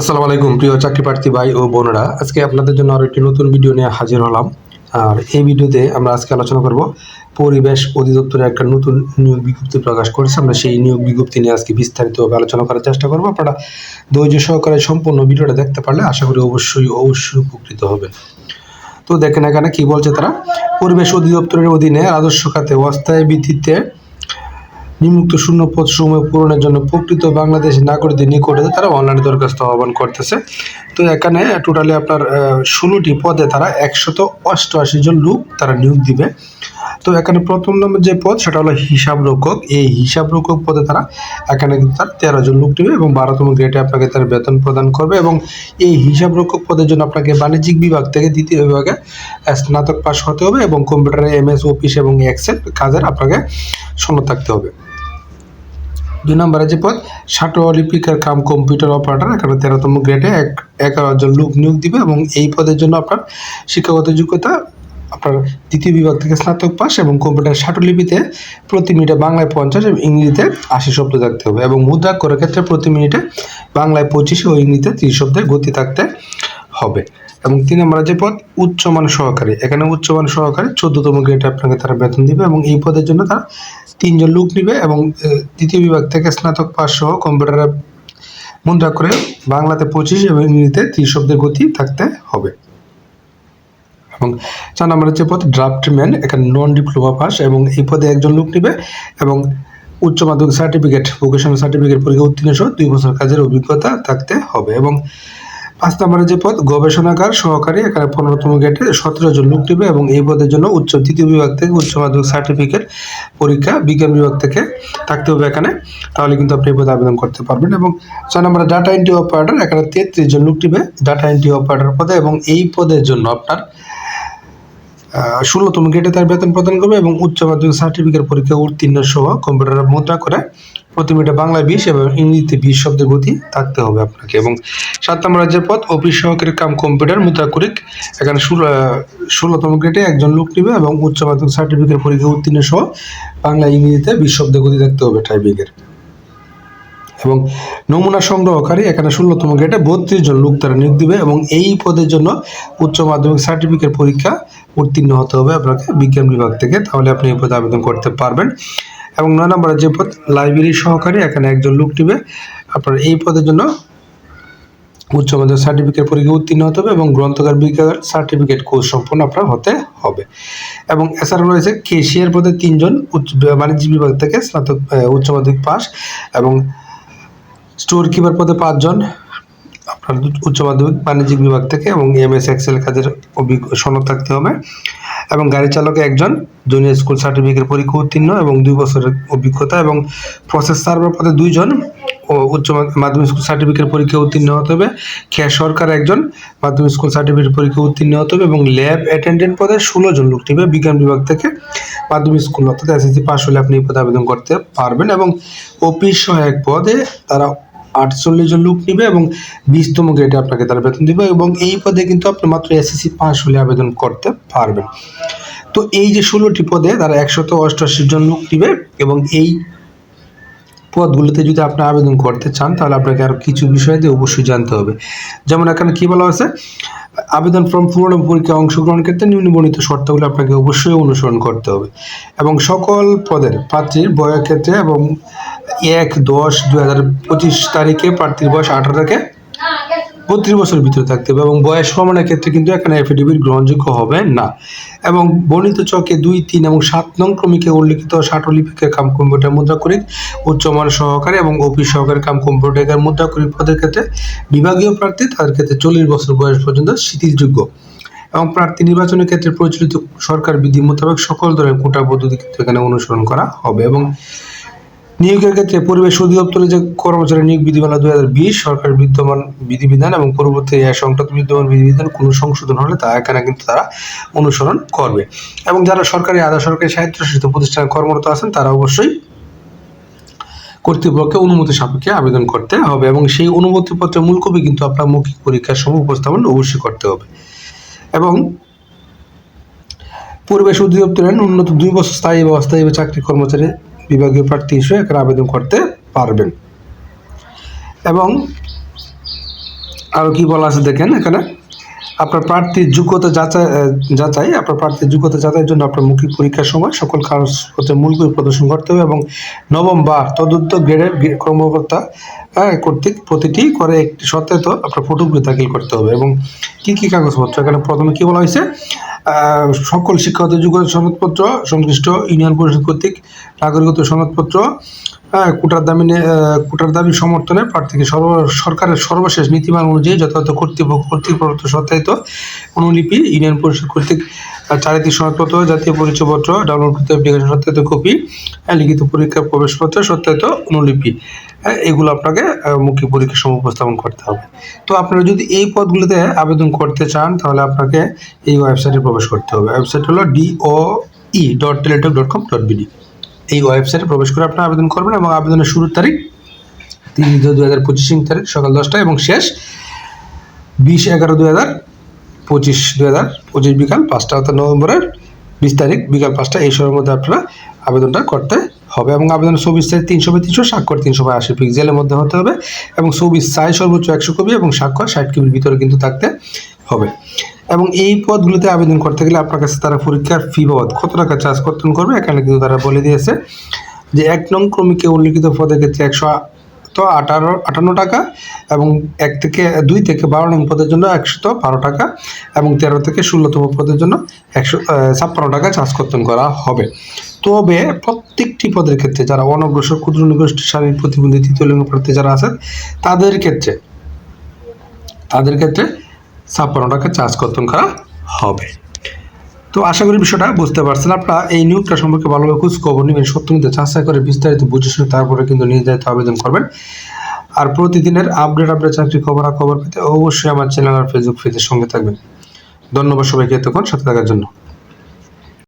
আসসালামু আলাইকুম, প্রিয় চাকরি প্রার্থী ভাই ও বোনেরা। আজকে আপনাদের জন্য আরও একটি নতুন ভিডিও নিয়ে হাজির হলাম। আর এই ভিডিওতে আমরা আজকে আলোচনা করব পরিবেশ অধিদপ্তরে একটা নতুন নিয়োগ বিজ্ঞপ্তি প্রকাশ করেছে। আমরা সেই নিয়োগ বিজ্ঞপ্তি নিয়ে আজকে বিস্তারিতভাবে আলোচনা করার চেষ্টা করব। আপনারা ধৈর্য সহকারে সম্পূর্ণ ভিডিওটা দেখতে পারলে আশা করি অবশ্যই অবশ্যই উপকৃত হবেন। তো দেখেন এখানে কি বলছে তারা? পরিবেশ অধিদপ্তরের অধীনে রাজস্ব খাতে অস্থায়ী ভিত্তিতে নিম্নোক্ত শূন্য পদ সমূহ পূরণের জন্য প্রকৃত বাংলাদেশ নাগরিকদের নিকটে তারা অনলাইনে দরখাস্ত আহ্বান করতেছে। তো এখানে টোটালি আপনার ষোলোটি পদে তারা একশত অষ্টআশি জন লোক তারা নিয়োগ দিবে। তো এখানে প্রথম নম্বর যে পদ, সেটা হলো হিসাব রক্ষক এই হিসাব রক্ষক পদে তারা এখানে কিন্তু তারা তেরো জন লোক নেবে এবং বারোতম গ্রেডে আপনাকে তার বেতন প্রদান করবে এবং এই হিসাব রক্ষক পদের জন্য আপনাকে বাণিজ্যিক বিভাগ থেকে দ্বিতীয় বিভাগে স্নাতক পাস হতে হবে এবং কম্পিউটারে এমএস, অফিস এবং এক্সেল কাজের আপনাকে সনদ থাকতে হবে। দুই নম্বরে যে পদ লিপিকার কাম কম্পিউটার অপারেটর, এখানে তেরোতম গ্রেডে এক এগারো জন লোক নিয়োগ দিবে এবং এই পদের জন্য আপনার শিক্ষাগত যোগ্যতা আপনার দ্বিতীয় বিভাগ থেকে স্নাতক পাস এবং কম্পিউটার ষাটলিপিতে প্রতি মিনিটে বাংলায় পঞ্চাশ এবং ইংরেজিতে আশি শব্দ থাকতে হবে এবং মুদ্রা করার ক্ষেত্রে প্রতি মিনিটে বাংলায় পঁচিশ ও ইংরেজিতে ত্রিশ শব্দের গতি থাকতে হবে। এবং তিন নম্বরে যে পদ, উচ্চমান সহকারী। এখানে উচ্চমান সহকারী চোদ্দতম গ্রেডে আপনাকে তারা বেতন দিবে এবং এই পদের জন্য তারা তিনজন লোক নিবে এবং দ্বিতীয় বিভাগ থেকে স্নাতক পাস সহ কম্পিউটারে মুদ্রা করে বাংলাতে পঁচিশ এবং ইংরেজিতে ত্রিশ শব্দের গতি থাকতে হবে। এবং চার নম্বরের যে পদ ড্রাফটম্যান, এখানে নন ডিপ্লোমা পাস এবং এই পদে একজন লোক নেবে এবং উচ্চ মাধ্যমিক সার্টিফিকেট ভোকেশনাল সার্টিফিকেট পরীক্ষা উত্তীর্ণ সহ দুই বছর কাজের অভিজ্ঞতা থাকতে হবে এবং পাঁচ নম্বরের যে পদ, গবেষণাগার সহকারী এখানে পনেরোতম গেটে সতেরো জন লোক নেবে এবং এই পদের জন্য উচ্চ তৃতীয় বিভাগ থেকে উচ্চ মাধ্যমিক সার্টিফিকেট পরীক্ষা, বিজ্ঞান বিভাগ থেকে থাকতে হবে এখানে। তাহলে কিন্তু আপনি এই পদে আবেদন করতে পারবেন এবং ছয় নম্বরে ডাটা এন্ট্রি অপারেটর এখানে তেত্রিশ জন লোক নেবে ডাটা এন্ট্রি অপারেটর পদে এবং এই পদের জন্য আপনার ষোলোতম গেটে তার বেতন প্রদান করবে এবং উচ্চ মাধ্যমিক সার্টিফিকেট পরীক্ষা উত্তীর্ণ সহ কম্পিউটারে মুদ্রা করে প্রতি মিনিটে বাংলায় বিশ এবং ইংরেজিতে বিশ শব্দের গতি থাকতে হবে আপনাকে। এবং সাত নম্বর রাজ্যের পদ অফিস সহকারী কাম কম্পিউটার মুদ্রা করিক এখানে ষোলো ষোলোতম গ্রেডে একজন লোক নেবে এবং উচ্চ মাধ্যমিক সার্টিফিকেট পরীক্ষা উত্তীর্ণ সহ বাংলা, ইংরেজিতে বিশ শব্দের গতি থাকতে হবে টাইপিংয়ের এবং নমুনা সংগ্রহকারী এখানে ষোলোতম গ্রেডে বত্রিশ জন লোক তারা নিয়োগ দিবে এবং এই পদের জন্য উচ্চ মাধ্যমিক সার্টিফিকেট পরীক্ষা উত্তীর্ণ হতে হবে আপনাকে বিজ্ঞান বিভাগ থেকে। তাহলে আপনি এই পদে আবেদন করতে পারবেন। এবং নয় নম্বরের যে পদ, লাইব্রেরি সহকারী, এখানে একজন লোক নেবে। আপনার এই পদের জন্য উচ্চ মাধ্যমিক সার্টিফিকেট পরীক্ষা উত্তীর্ণ হতে হবে এবং গ্রন্থকার বিজ্ঞান সার্টিফিকেট কোর্স সম্পন্ন আপনার হতে হবে। এবং এছাড়া রয়েছে কেশিয়ার পদে তিনজন উচ্চ, বাণিজ্য বিভাগ থেকে স্নাতক উচ্চ মাধ্যমিক পাস এবং স্টোর কিপার পদে পাঁচজন, আপনার উচ্চ মাধ্যমিক বাণিজ্যিক বিভাগ থেকে এবং এম এস এক্সেল কাজের অভিজ্ঞ, সনদ থাকতে হবে। এবং গাড়ি চালকে একজন জুনিয়র স্কুল সার্টিফিকেট পরীক্ষা উত্তীর্ণ এবং দুই বছরের অভিজ্ঞতা এবং প্রসেস সার্ভার পদে দুইজন ও উচ্চ মাধ্যমিক স্কুল সার্টিফিকেট পরীক্ষা উত্তীর্ণ হতে হবে। খেয়া সরকার একজন, মাধ্যমিক স্কুল সার্টিফিকেট পরীক্ষা উত্তীর্ণ হতে হবে এবং ল্যাব অ্যাটেন্ডেন্ট পদে ষোলো জন লোক নেবে বিজ্ঞান বিভাগ থেকে। মাধ্যমিক স্কুল অর্থাৎ এসএসসি পাস হলে আপনি এই পদে আবেদন করতে পারবেন এবং অফিস সহায়ক পদে তারা আটচল্লিশ জন লোক নিবে এবং বিশতম গ্রেডে আপনাকে তারা বেতন দিবে এবং এই পদে কিন্তু আপনি মাত্র এসএসসি পাস হলে আবেদন করতে পারবেন। তো এই যে ষোলোটি পদে তারা একশত অষ্টআশি জন লোক নিবে এবং এই পদগুলোতে যদি আপনি আবেদন করতে চান, তাহলে আপনাকে আরও কিছু বিষয় দিয়ে অবশ্যই জানতে হবে। যেমন এখানে কী বলা আছে আবেদন ফর্ম পূরণ পরীক্ষায় অংশগ্রহণ ক্ষেত্রে নিম্নবর্ণিত শর্তগুলো আপনাকে অবশ্যই অনুসরণ করতে হবে। এবং সকল পদের প্রার্থীর বয়ের ক্ষেত্রে এবং এক দশ দু হাজার পঁচিশ তারিখে প্রার্থীর বয়স আঠারো থেকে বত্রিশ বছরের ভিতরে থাকতে হবে এবং বয়স প্রমাণের ক্ষেত্রে কিন্তু এখানে এফিডেভিট গ্রহণযোগ্য হবে না। এবং বর্ণিত চকে দুই, তিন এবং সাত নং ক্রমিকে উল্লিখিত ষাটলিপিকের কাম কম্পিউটার মুদ্রা করি উচ্চমান সহকারী এবং অফিস সহকারী কাম কম্পিউটার মুদ্রা করি পদের ক্ষেত্রে বিভাগীয় প্রার্থী, তাদের ক্ষেত্রে চল্লিশ বছর বয়স পর্যন্ত শিথিলযোগ্য এবং প্রার্থী নির্বাচনের ক্ষেত্রে প্রচলিত সরকার বিধি মোতাবেক সকল ধরনের কোটা পদ্ধতি কিন্তু এখানে অনুসরণ করা হবে এবং নিয়োগের ক্ষেত্রে পরিবেশ অধিদপ্তরের যে কর্মচারী নিয়োগ বিধিমালা দুই হাজার বিশ, সরকার বিদ্যমান বিধিবিধান এবং পরবর্তী এ সংক্রান্ত বিদ্যমান বিধিবিধান কোনো সংশোধন হলে তা এখানে কিন্তু তারা অনুসরণ করবে। এবং যারা সরকারি, আধা সরকারি স্বায়ত্তশাসিত প্রতিষ্ঠানে কর্মরত আছেন, তারা অবশ্যই কর্তৃপক্ষের অনুমতি সাপেক্ষে আবেদন করতে হবে এবং সেই অনুমতিপত্রের মূল কপি কিন্তু আপনার মৌখিক পরীক্ষার সময় উপস্থাপন অবশ্যই করতে হবে। এবং পরিবেশ অধিদপ্তরের উন্নত দুই বছর স্থায়ী বা অস্থায়ী চাকরি কর্মচারী বিভাগীয় প্রার্থী হিসেবে এখানে আবেদন করতে পারবেন। এবং আরও কি বলা আছে দেখেন এখানে? আপনার প্রার্থীর যোগ্যতা যাচাই যাচাই, আপনার প্রার্থীর যোগ্যতা যাচাইয়ের জন্য আপনার মৌখিক পরীক্ষার সময় সকল কাগজপত্রের মূল করে প্রদর্শন করতে হবে এবং নবম বা তদুত্ত গ্রেডের কর্মকর্তা কর্তৃক প্রতিটি করে একটি সত্যায়িত আপনার ফটোগুলি দাখিল করতে হবে এবং কি কি কাগজপত্র? এখানে প্রথমে কি বলা হয়েছে? সকল শিক্ষাগত যোগ্যতা সনদপত্র সংশ্লিষ্ট ইউনিয়ন পরিষদ কর্তৃক নাগরিকত্ব সনদপত্র হ্যাঁ কোটার দাবি কোটার দাবি সমর্থনে প্রার্থীকে সর্ব সরকারের সর্বশেষ নীতিমান অনুযায়ী যথাযথ কর্তৃপক্ষ কর্তৃক প্রদত্ত সত্যায়িত অনুলিপি ইউনিয়ন পরিষদ কর্তৃক চারিত্রিক সনদপত্র জাতীয় পরিচয়পত্র ডাউনলোডকৃত অ্যাপ্লিকেশন সত্যায়িত কপি হ্যাঁ, লিখিত পরীক্ষার প্রবেশপত্র সত্যায়িত অনুলিপি। হ্যাঁ, এগুলো আপনাকে মুখ্য পরীক্ষার সময় উপস্থাপন করতে হবে। তো আপনারা যদি এই পদগুলিতে আবেদন করতে চান তাহলে আপনাকে এই ওয়েবসাইটে প্রবেশ করতে হবে। ওয়েবসাইট হলো DO E dot Teletalk dot com dot BD এই ওয়েবসাইটে প্রবেশ করে আপনারা আবেদন করবেন এবং আবেদনের শুরুর তারিখ তিন দু হাজার পঁচিশ তারিখ সকাল দশটা এবং শেষ বিশ এগারো দু হাজার পঁচিশ দু হাজার পঁচিশ বিকাল পাঁচটা অর্থাৎ নভেম্বরের বিশ তারিখ বিকাল পাঁচটা এই সময়ের মধ্যে আপনারা আবেদনটা করতে হবে এবং আবেদন চব্বিশ সাইজ তিনশো বাই তিনশো, স্বাক্ষর তিনশো বাই আশি পিক্সেলের মধ্যে হতে হবে এবং চব্বিশ সাইজ সর্বোচ্চ একশো কপি এবং স্বাক্ষর ষাট কপির ভিতরে কিন্তু থাকতে হবে। এবং এই পদগুলিতে আবেদন করতে গেলে আপনার কাছে তারা পরীক্ষার ফি বাবদ কত টাকা চার্জ কর্তন করবে? এখানে কিন্তু তারা বলে দিয়েছে যে এক নং ক্রমিকে উল্লিখিত পদের ক্ষেত্রে একশো তো আঠারো, আটান্ন টাকা এবং এক থেকে দুই থেকে বারো নং পদের জন্য একশত বারো টাকা এবং তেরো থেকে ষোলোতম পদের জন্য একশো ছাপ্পান্ন টাকা চার্জ কর্তন করা হবে। তবে প্রত্যেকটি পদের ক্ষেত্রে যারা অনগ্রসর ক্ষুদ্র নিগোষ্ঠী শারীরিক প্রতিবন্ধী, তৃতীয় লিঙ্গ প্রার্থী যারা আছেন, তাদের ক্ষেত্রে তাদের ক্ষেত্রে ছাপ্পান্ন টাকা চার্জ কর্তন করা হবে। তো আশা করি বিষয়টা বুঝতে পারছেন। আপনারা এই নিয়োগটা সম্পর্কে ভালোভাবে খোঁজ খবর নেবেন, সত্য মিথ্যা যাচাই করে বিস্তারিত বুঝে শুনে তারপরে কিন্তু নির্ধারিত আবেদন করবেন। আর প্রতিদিনের আপডেট আপডেট চাকরি খবর খবর পেতে অবশ্যই আমার চ্যানেল আর ফেসবুক পেজের সঙ্গে থাকবেন। ধন্যবাদ সবাইকে এতক্ষণ, সাথে থাকার জন্য।